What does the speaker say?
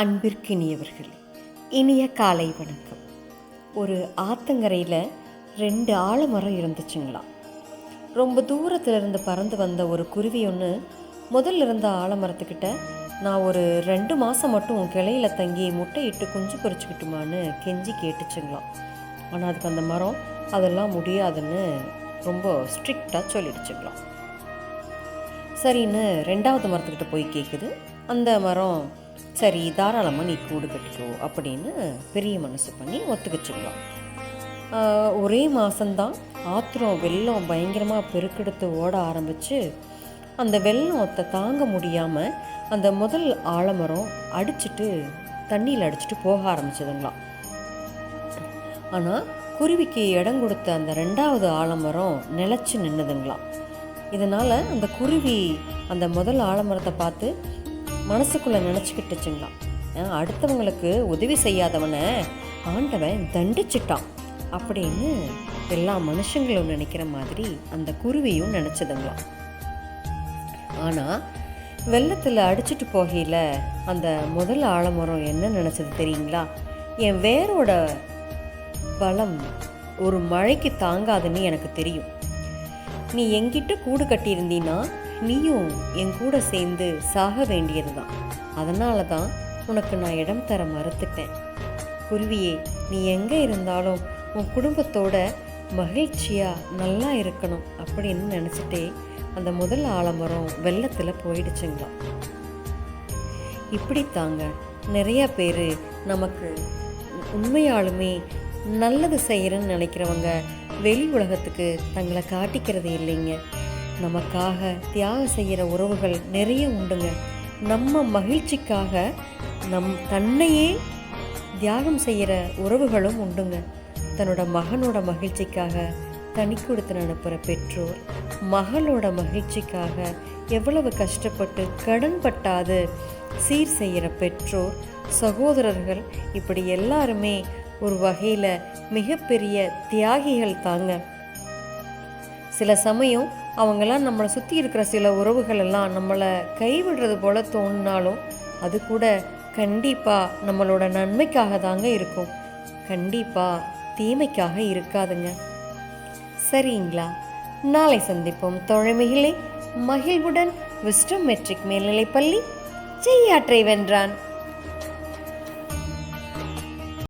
அன்பிற்கினியவர்கள் இனிய காலை வணக்கம். ஒரு ஆத்தங்கரையில் ரெண்டு ஆலமரம் இருந்துச்சுங்களாம் ரொம்ப தூரத்தில் இருந்து பறந்து வந்த ஒரு குருவி ஒன்று முதல்ல இருந்த ஆலமரத்துக்கிட்ட நான் ஒரு ரெண்டு மாதம் மட்டும் உன் கிளையில தங்கி முட்டையிட்டு குஞ்சு பொறிச்சுக்கிட்டுமான்னு கெஞ்சி கேட்டுச்சுங்களாம். ஆனால் அதுக்கு அந்த மரம் அதெல்லாம் முடியாதுன்னு ரொம்ப ஸ்ட்ரிக்டாக சொல்லிடுச்சுங்களாம். சரின்னு ரெண்டாவது மரத்துக்கிட்ட போய் கேட்குது அந்த மரம் சரி தாராளமாக நீ கூடு கட்டிக்கோ அப்படின்னு பெரிய மனசு பண்ணி ஒத்துக்கிச்சுக்கலாம் ஆஹ் ஒரே மாதம்தான் ஆத்திரம் வெள்ளம் பயங்கரமாக பெருக்கெடுத்து ஓட ஆரம்பித்து அந்த வெள்ளத்தை தாங்க முடியாமல் அந்த முதல் ஆலமரம் அடிச்சுட்டு தண்ணியில் அடிச்சுட்டு போக ஆரம்பிச்சதுங்களாம். ஆனால் குருவிக்கு இடம் கொடுத்த அந்த ரெண்டாவது ஆலமரம் நிலச்சி நின்றுதுங்களாம் இதனால் அந்த குருவி அந்த முதல் ஆலமரத்தை பார்த்து மனசுக்குள்ளே நினச்சிக்கிட்டுச்சுங்களாம் அடுத்தவங்களுக்கு உதவி செய்யாதவனை ஆண்டவன் தண்டிச்சிட்டான் அப்படின்னு எல்லா மனுஷங்களும் நினைக்கிற மாதிரி அந்த குருவியும் நினச்சதுங்களாம் ஆனால் வெள்ளத்தில் அடிச்சிட்டு போகையில் அந்த முதல் ஆலமரம் என்ன நினச்சது தெரியுங்களா? என் வேரோட பலம் ஒரு மழைக்கு தாங்காதுன்னு எனக்கு தெரியும். நீ என்கிட்ட கூடு கட்டியிருந்தீன்னா நீயும் என் கூட சேர்ந்து சாக வேண்டியது தான் அதனால தான் உனக்கு நான் இடம் தர மறுத்துட்டேன். குருவியே நீ எங்கே இருந்தாலும் உன் குடும்பத்தோட மகிழ்ச்சியாக நல்லா இருக்கணும் அப்படின்னு நினச்சிட்டே அந்த முதல் ஆலமரம் வெள்ளத்தில் போயிடுச்சுங்களாம். இப்படித்தாங்க நிறையா பேர் நமக்கு உண்மையாலுமே நல்லது செய்கிறேன்னு நினைக்கிறவங்க வெளி உலகத்துக்கு தங்களை காட்டிக்கிறது இல்லைங்க. நமக்காக தியாகம் செய்கிற உறவுகள் நிறைய உண்டுங்க. நம்ம மகிழ்ச்சிக்காக நம் தன்னையே தியாகம் செய்கிற உறவுகளும் உண்டுங்க. தன்னோட மகனோட மகிழ்ச்சிக்காக தனி கொடுத்து அனுப்புகிற பெற்றோர் மகளோட மகிழ்ச்சிக்காக எவ்வளவு கஷ்டப்பட்டு கடன் பட்டாது சீர் செய்கிற பெற்றோர் சகோதரர்கள் இப்படி எல்லாருமே ஒரு வகையில் மிகப்பெரிய தியாகிகள் தாங்க. சில சமயம் அவங்கெல்லாம் நம்மளை சுற்றி இருக்கிற சில உறவுகள் எல்லாம் நம்மளை கைவிடுறது போல தோணினாலும் அது கூட கண்டிப்பாக நம்மளோட நன்மைக்காக தாங்க இருக்கும். கண்டிப்பாக தீமைக்காக இருக்காதுங்க. சரிங்களா? நாளை சந்திப்போம். தோழமைகளே மகிழ்வுடன் விஸ்டம் மெட்ரிக் மேல்நிலைப்பள்ளி செய்யாற்றை வென்றான்.